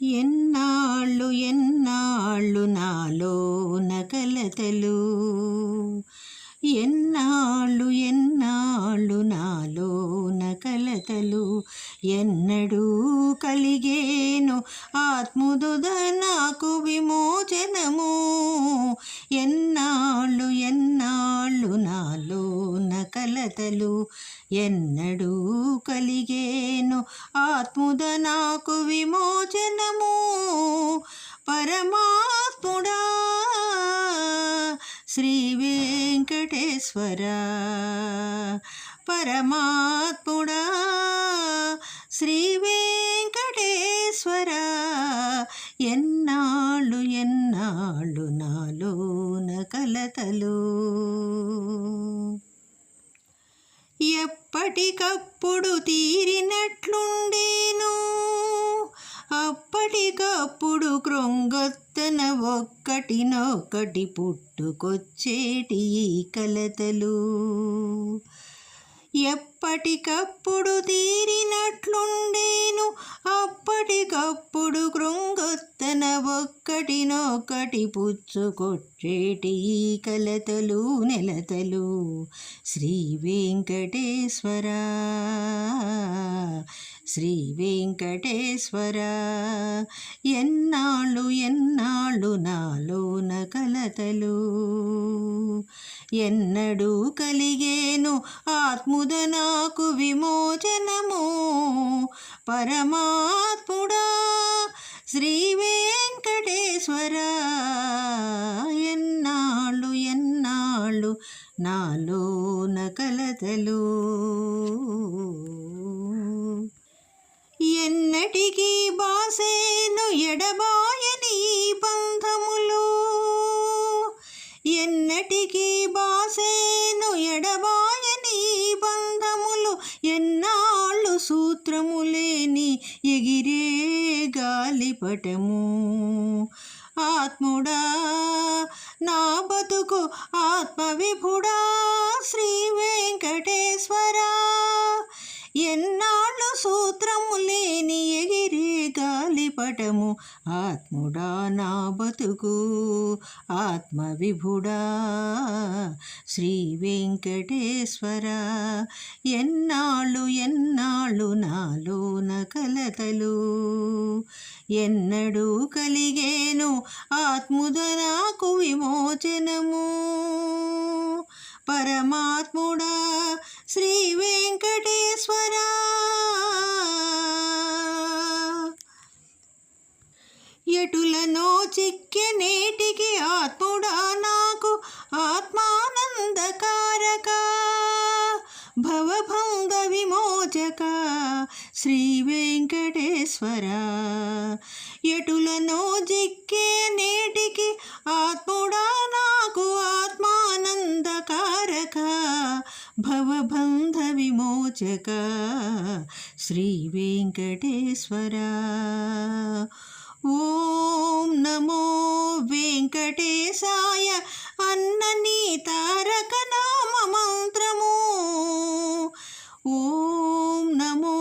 ఎన్నాళ్ళు ఎన్నాళ్ళు నాలో కలతలు ఎన్నాళ్ళు ఎన్నాళ్ళు నాలో కలతలు ఎన్నడూ కలిగేను ఆత్ముదుద నాకు విమోచనము. ఎన్న కలతలు ఎన్నడూ కలిగేను. ఆత్ముద నాకు విమోచనము పరమాత్ముడా. శ్రీ వెంకటేశ్వర పరమాత్ముడా. శ్రీ వెంకటేశ్వర ఎన్నాళ్ళు ఎన్నాళ్ళు నాలోన కలతలు. ఎప్పటికప్పుడు తీరినట్లుండేను. అప్పటికప్పుడు క్రొంగొత్తన ఒక్కటినొక్కటి పుట్టుకొచ్చేటి ఈ కలతలు. ఎప్పటికప్పుడు తీరినట్లుండేను. అప్పటికప్పుడు ఒకటినొకటి పుచ్చుకొచ్చేటి కలతలు నెలతలు. శ్రీ వెంకటేశ్వర శ్రీ వెంకటేశ్వర ఎన్నాళ్ళు ఎన్నాళ్ళు నాలోన కలతలు. ఎన్నడూ కలిగేను ఆత్ముద నాకు విమోచనము. పరమాత్ముడా శ్రీ వెంకటేశ్వర ఎన్నాళ్ళు ఎన్నాళ్ళు నాలోన కలతలు. సూత్రము సూత్రములేని ఎగిరే గాలిపటము ఆత్ముడా నా బతుకు ఆత్మవిభుడా శ్రీ వెంకటేశ్వర గాలిపటము ఆత్ముడా నా బతుకు ఆత్మవిభుడా శ్రీ వెంకటేశ్వర ఎన్నాళ్ళు ఎన్నాళ్ళు నాలోన కలతలు. ఎన్నడూ కలిగేను ఆత్ముద నాకు విమోచనము. పరమాత్ముడా శ్రీ వెంకటేశ్వరా. ఎటులనో చిక్కె నేటికి ఆత్ముడా నాకు. ఆత్మానందకారక భవభంగ విమోచక శ్రీ వెంకటేశ్వర. ఎటులనో జిక్కే నేటికి ఆత్ముడా నాకు. ఆత్మానందకారక భవబంధ విమోచక శ్రీ వెంకటేశ్వర. ఓం నమో వెంకటేశాయ అన్న నీ తారక నామ మంత్రము ఓం నమో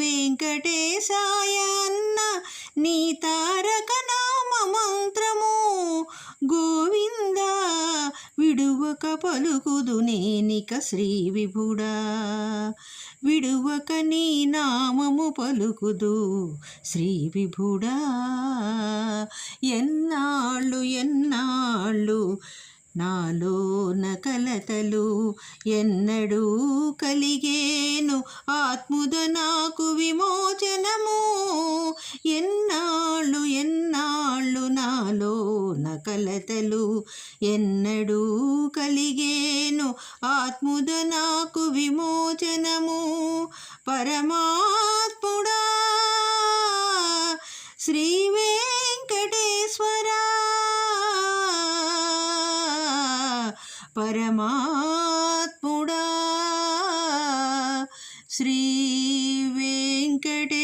వెంకటేశాయ అన్న నీ తారక విడువక పలుకుదు నేనిక శ్రీ విభుడా. విడువక నీ నామము పలుకుదు శ్రీ విభుడా. ఎన్నాళ్ళు ఎన్నాళ్ళు నాలోన కలతలు ఎన్నడూ కలిగేను ఆత్ముద నాకు విమోచనము. ఎన్నాళ్ళు ఎన్నాళ్ళు నాలోన కలతలు ఎన్నడూ కలిగేను. ఆత్ముద నాకు విమోచనము. పరమాత్ముడా శ్రీ వెంకటేశ్వరా. పరమాత్ముడా శ్రీ వెంకటేశ్వరా.